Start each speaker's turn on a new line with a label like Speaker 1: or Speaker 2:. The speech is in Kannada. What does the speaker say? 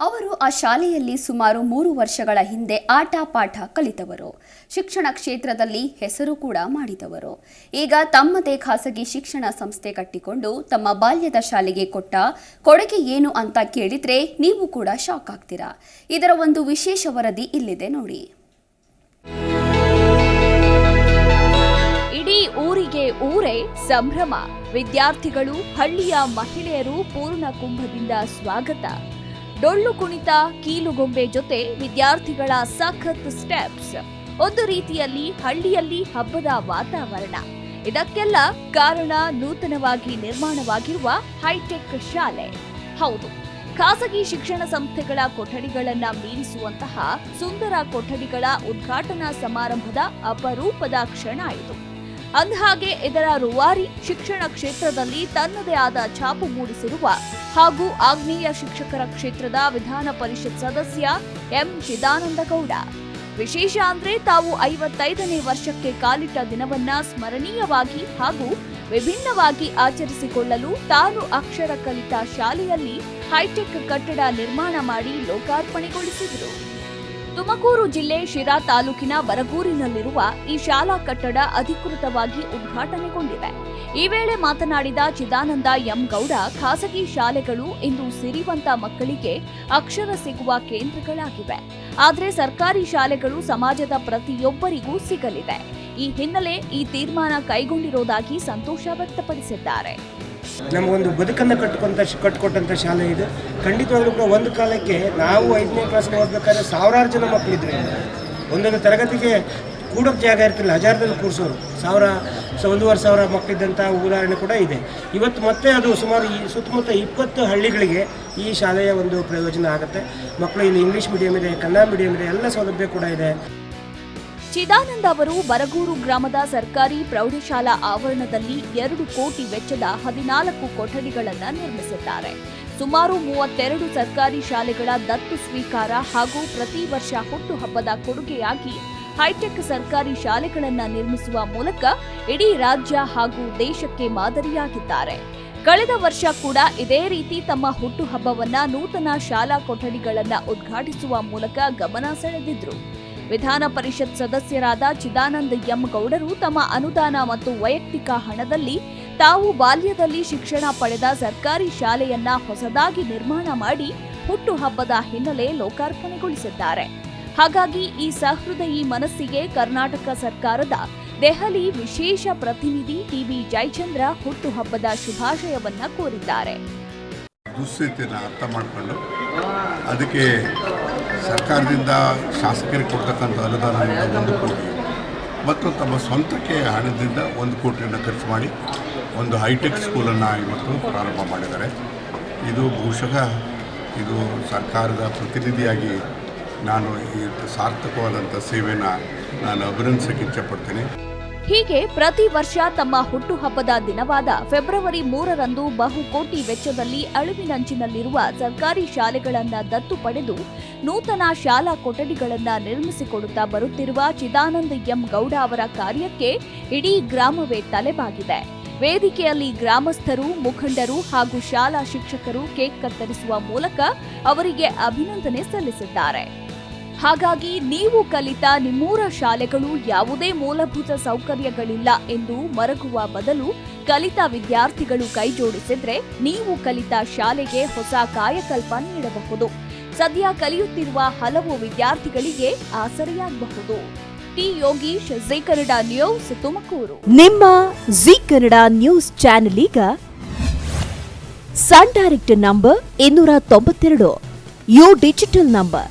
Speaker 1: ಅವರು ಆ ಶಾಲೆಯಲ್ಲಿ ಸುಮಾರು ಮೂರು ವರ್ಷಗಳ ಹಿಂದೆ ಆಟ ಪಾಠ ಕಲಿತವರು. ಶಿಕ್ಷಣ ಕ್ಷೇತ್ರದಲ್ಲಿ ಹೆಸರು ಕೂಡ ಮಾಡಿದವರು. ಈಗ ತಮ್ಮದೇ ಖಾಸಗಿ ಶಿಕ್ಷಣ ಸಂಸ್ಥೆ ಕಟ್ಟಿಕೊಂಡು ತಮ್ಮ ಬಾಲ್ಯದ ಶಾಲೆಗೆ ಕೊಟ್ಟ ಕೊಡುಗೆ ಏನು ಅಂತ ಕೇಳಿದ್ರೆ ನೀವು ಕೂಡ ಶಾಕ್ ಆಗ್ತೀರಾ. ಇದರ ಒಂದು ವಿಶೇಷ ವರದಿ ಇಲ್ಲಿದೆ ನೋಡಿ.
Speaker 2: ಇಡೀ ಊರಿಗೆ ಊರೇ ಸಂಭ್ರಮ. ವಿದ್ಯಾರ್ಥಿಗಳು, ಹಳ್ಳಿಯ ಮಹಿಳೆಯರು ಪೂರ್ಣ ಕುಂಭದಿಂದ ಸ್ವಾಗತ. ಡೊಳ್ಳು ಕುಣಿತ ಕೀಲುಗೊಂಬೆ ಜೊತೆ ವಿದ್ಯಾರ್ಥಿಗಳ ಸಖತ್ ಸ್ಟೆಪ್ಸ್ ಒಂದು ರೀತಿಯಲ್ಲಿ ಹಳ್ಳಿಯಲ್ಲಿ ಹಬ್ಬದ ವಾತಾವರಣ. ಇದಕ್ಕೆಲ್ಲ ಕಾರಣ ನೂತನವಾಗಿ ನಿರ್ಮಾಣವಾಗಿರುವ ಹೈಟೆಕ್ ಶಾಲೆ. ಹೌದು, ಖಾಸಗಿ ಶಿಕ್ಷಣ ಸಂಸ್ಥೆಗಳ ಕೊಠಡಿಗಳನ್ನ ಮೀರಿಸುವಂತಹ ಸುಂದರ ಕೊಠಡಿಗಳ ಉದ್ಘಾಟನಾ ಸಮಾರಂಭದ ಅಪರೂಪದ ಕ್ಷಣ ಇದು. ಅಂದಹಾಗೆ ಇದರ ರೂವಾರಿ ಶಿಕ್ಷಣ ಕ್ಷೇತ್ರದಲ್ಲಿ ತನ್ನದೇ ಆದ ಛಾಪು ಮೂಡಿಸಿರುವ ಹಾಗೂ ಆಗ್ನೇಯ ಶಿಕ್ಷಕರ ಕ್ಷೇತ್ರದ ವಿಧಾನ ಪರಿಷತ್ ಸದಸ್ಯ ಎಂ ಚಿದಾನಂದ ಗೌಡ ವಿಶೇಷ ಅಂದ್ರೆ ತಾವು ಐವತ್ತೈದನೇ ವರ್ಷಕ್ಕೆ ಕಾಲಿಟ್ಟ ದಿನವನ್ನ ಸ್ಮರಣೀಯವಾಗಿ ಹಾಗೂ ವಿಭಿನ್ನವಾಗಿ ಆಚರಿಸಿಕೊಳ್ಳಲು ತಾನು ಅಕ್ಷರ ಕಲಿತ ಶಾಲೆಯಲ್ಲಿ ಹೈಟೆಕ್ ಕಟ್ಟಡ ನಿರ್ಮಾಣ ಮಾಡಿ ಲೋಕಾರ್ಪಣೆಗೊಳಿಸಿದರು. ತುಮಕೂರು ಜಿಲ್ಲೆ ಶಿರಾ ತಾಲೂಕಿನ ಬರಗೂರಿನಲ್ಲಿರುವ ಈ ಶಾಲಾ ಕಟ್ಟಡ ಅಧಿಕೃತವಾಗಿ ಉದ್ಘಾಟನೆಗೊಂಡಿದೆ. ಈ ವೇಳೆ ಮಾತನಾಡಿದ ಚಿದಾನಂದ ಎಂ ಗೌಡ, ಖಾಸಗಿ ಶಾಲೆಗಳು ಇಂದು ಸಿರಿವಂತ ಮಕ್ಕಳಿಗೆ ಅಕ್ಷರ ಸಿಗುವ ಕೇಂದ್ರಗಳಾಗಿವೆ. ಆದರೆ ಸರ್ಕಾರಿ ಶಾಲೆಗಳು ಸಮಾಜದ ಪ್ರತಿಯೊಬ್ಬರಿಗೂ ಸಿಗಲಿದೆ. ಈ ಹಿನ್ನೆಲೆ ಈ ತೀರ್ಮಾನ ಕೈಗೊಂಡಿರೋದಾಗಿ ಸಂತೋಷ ವ್ಯಕ್ತಪಡಿಸಿದ್ದಾರೆ.
Speaker 3: ನಮಗೊಂದು ಬದುಕನ್ನು ಕಟ್ಕೊಂತ ಕಟ್ಕೊಟ್ಟಂಥ ಶಾಲೆ ಇದು. ಖಂಡಿತವಾಗ್ಲೂ ಕೂಡ ಒಂದು ಕಾಲಕ್ಕೆ ನಾವು ಐದನೇ ಕ್ಲಾಸ್ಗೆ ಓದಬೇಕಾದ್ರೆ ಸಾವಿರಾರು ಜನ ಮಕ್ಕಳಿದ್ರು ಒಂದೊಂದು ತರಗತಿಗೆ ಕೂಡೋಕ್ಕೆ ಜಾಗ ಇರ್ತಿಲ್ಲ, ಹಜಾರದಲ್ಲಿ ಕೂರಿಸೋರು. ಸಾವಿರ ಒಂದೂವರೆ ಸಾವಿರ ಮಕ್ಕಳಿದ್ದಂಥ ಉದಾಹರಣೆ ಕೂಡ ಇದೆ. ಇವತ್ತು ಮತ್ತೆ ಅದು ಸುಮಾರು ಈ ಸುತ್ತಮುತ್ತ ಇಪ್ಪತ್ತು ಹಳ್ಳಿಗಳಿಗೆ ಈ ಶಾಲೆಯ ಒಂದು ಪ್ರಯೋಜನ ಆಗುತ್ತೆ. ಮಕ್ಕಳು ಇಲ್ಲಿ ಇಂಗ್ಲೀಷ್ ಮೀಡಿಯಂ ಇದೆ, ಕನ್ನಡ ಮೀಡಿಯಂ ಇದೆ, ಎಲ್ಲ ಸೌಲಭ್ಯ ಕೂಡ ಇದೆ.
Speaker 2: ಚಿದಾನಂದ ಅವರು ಬರಗೂರು ಗ್ರಾಮದ ಸರ್ಕಾರಿ ಪ್ರೌಢಶಾಲಾ ಆವರಣದಲ್ಲಿ ಎರಡು ಕೋಟಿ ವೆಚ್ಚದ ಹದಿನಾಲ್ಕು ಕೊಠಡಿಗಳನ್ನು ನಿರ್ಮಿಸಿದ್ದಾರೆ. ಸುಮಾರು ಮೂವತ್ತೆರಡು ಸರ್ಕಾರಿ ಶಾಲೆಗಳ ದತ್ತು ಸ್ವೀಕಾರ ಹಾಗೂ ಪ್ರತಿ ವರ್ಷ ಹುಟ್ಟುಹಬ್ಬದ ಕೊಡುಗೆಯಾಗಿ ಹೈಟೆಕ್ ಸರ್ಕಾರಿ ಶಾಲೆಗಳನ್ನು ನಿರ್ಮಿಸುವ ಮೂಲಕ ಇಡೀ ರಾಜ್ಯ ಹಾಗೂ ದೇಶಕ್ಕೆ ಮಾದರಿಯಾಗಿದ್ದಾರೆ. ಕಳೆದ ವರ್ಷ ಕೂಡ ಇದೇ ರೀತಿ ತಮ್ಮ ಹುಟ್ಟುಹಬ್ಬವನ್ನ ನೂತನ ಶಾಲಾ ಕೊಠಡಿಗಳನ್ನು ಉದ್ಘಾಟಿಸುವ ಮೂಲಕ ಗಮನ ಸೆಳೆದಿದ್ರು. ವಿಧಾನ ಪರಿಷತ್ ಸದಸ್ಯರಾದ ಚಿದಾನಂದ ಎಂ ಗೌಡರು ತಮ್ಮ ಅನುದಾನ ಮತ್ತು ವೈಯಕ್ತಿಕ ಹಣದಲ್ಲಿ ತಾವು ಬಾಲ್ಯದಲ್ಲಿ ಶಿಕ್ಷಣ ಪಡೆದ ಸರ್ಕಾರಿ ಶಾಲೆಯನ್ನ ಹೊಸದಾಗಿ ನಿರ್ಮಾಣ ಮಾಡಿ ಹುಟ್ಟುಹಬ್ಬದ ಹಿನ್ನೆಲೆ ಲೋಕಾರ್ಪಣೆಗೊಳಿಸಿದ್ದಾರೆ. ಹಾಗಾಗಿ ಈ ಸಹೃದಯಿ ಮನಸ್ಸಿಗೆ ಕರ್ನಾಟಕ ಸರ್ಕಾರದ ದೆಹಲಿ ವಿಶೇಷ ಪ್ರತಿನಿಧಿ ಟಿವಿ ಜಯಚಂದ್ರ ಹುಟ್ಟುಹಬ್ಬದ ಶುಭಾಶಯವನ್ನ ಕೋರಿದ್ದಾರೆ.
Speaker 4: ದುಸ್ಥಿತಿಯನ್ನು ಅರ್ಥ ಮಾಡಿಕೊಂಡು ಅದಕ್ಕೆ ಸರ್ಕಾರದಿಂದ ಶಾಸಕರಿಗೆ ಕೊಡ್ತಕ್ಕಂಥ ಅನುದಾನದಿಂದ ಒಂದು ಕೋಟಿ ಮತ್ತು ತಮ್ಮ ಸ್ವಂತಕ್ಕೆ ಹಣದಿಂದ ಒಂದು ಕೋಟಿಯನ್ನು ಖರ್ಚು ಮಾಡಿ ಒಂದು ಹೈಟೆಕ್ ಸ್ಕೂಲನ್ನು ಇವತ್ತು ಪ್ರಾರಂಭ ಮಾಡಿದ್ದಾರೆ. ಇದು ಬಹುಶಃ ಇದು ಸರ್ಕಾರದ ಪ್ರತಿನಿಧಿಯಾಗಿ ನಾನು ಈ ಸಾರ್ಥಕವಾದಂಥ ಸೇವೆನ ನಾನು ಅಭಿನಂದಿಸೋಕ್ಕೆ ಇಚ್ಛಪಡ್ತೀನಿ.
Speaker 2: ಹೀಗೆ ಪ್ರತಿ ವರ್ಷ ತಮ್ಮ ಹುಟ್ಟುಹಬ್ಬದ ದಿನವಾದ ಫೆಬ್ರವರಿ ಮೂರರಂದು ಬಹುಕೋಟಿ ವೆಚ್ಚದಲ್ಲಿ ಅಳಿವಿನಂಚಿನಲ್ಲಿರುವ ಸರ್ಕಾರಿ ಶಾಲೆಗಳನ್ನು ದತ್ತು ಪಡೆದು ನೂತನ ಶಾಲಾ ಕೊಠಡಿಗಳನ್ನು ನಿರ್ಮಿಸಿಕೊಡುತ್ತಾ ಬರುತ್ತಿರುವ ಚಿದಾನಂದ ಎಂ ಗೌಡ ಅವರ ಕಾರ್ಯಕ್ಕೆ ಇಡೀ ಗ್ರಾಮವೇ ತಲೆಬಾಗಿದೆ. ವೇದಿಕೆಯಲ್ಲಿ ಗ್ರಾಮಸ್ಥರು, ಮುಖಂಡರು ಹಾಗೂ ಶಾಲಾ ಶಿಕ್ಷಕರು ಕೇಕ್ ಕತ್ತರಿಸುವ ಮೂಲಕ ಅವರಿಗೆ ಅಭಿನಂದನೆ ಸಲ್ಲಿಸಿದ್ದಾರೆ. ಹಾಗಾಗಿ ನೀವು ಕಲಿತ ನಿಮ್ಮೂರ ಶಾಲೆಗಳು ಯಾವುದೇ ಮೂಲಭೂತ ಸೌಕರ್ಯಗಳಿಲ್ಲ ಎಂದು ಮರಗುವ ಬದಲು ಕಲಿತ ವಿದ್ಯಾರ್ಥಿಗಳು ಕೈಜೋಡಿಸಿದ್ರೆ ನೀವು ಕಲಿತ ಶಾಲೆಗೆ ಹೊಸ ಕಾಯಕಲ್ಪ ನೀಡಬಹುದು. ಸದ್ಯ ಕಲಿಯುತ್ತಿರುವ ಹಲವು ವಿದ್ಯಾರ್ಥಿಗಳಿಗೆ ಆಸರೆಯಾಗಬಹುದು. T Yogish, G Kannada news, Tumakuru.
Speaker 5: ನಿಮ್ಮ ಜಿ ಕನ್ನಡ ನ್ಯೂಸ್ ಚಾನೆಲ್ ಈಗ ಸನ್ ಡೈರೆಕ್ಟ್ ನಂಬರ್ ಇನ್ನೂರ ತೊಂಬತ್ತೆರಡು, ಯು ಡಿಜಿಟಲ್ ನಂಬರ್.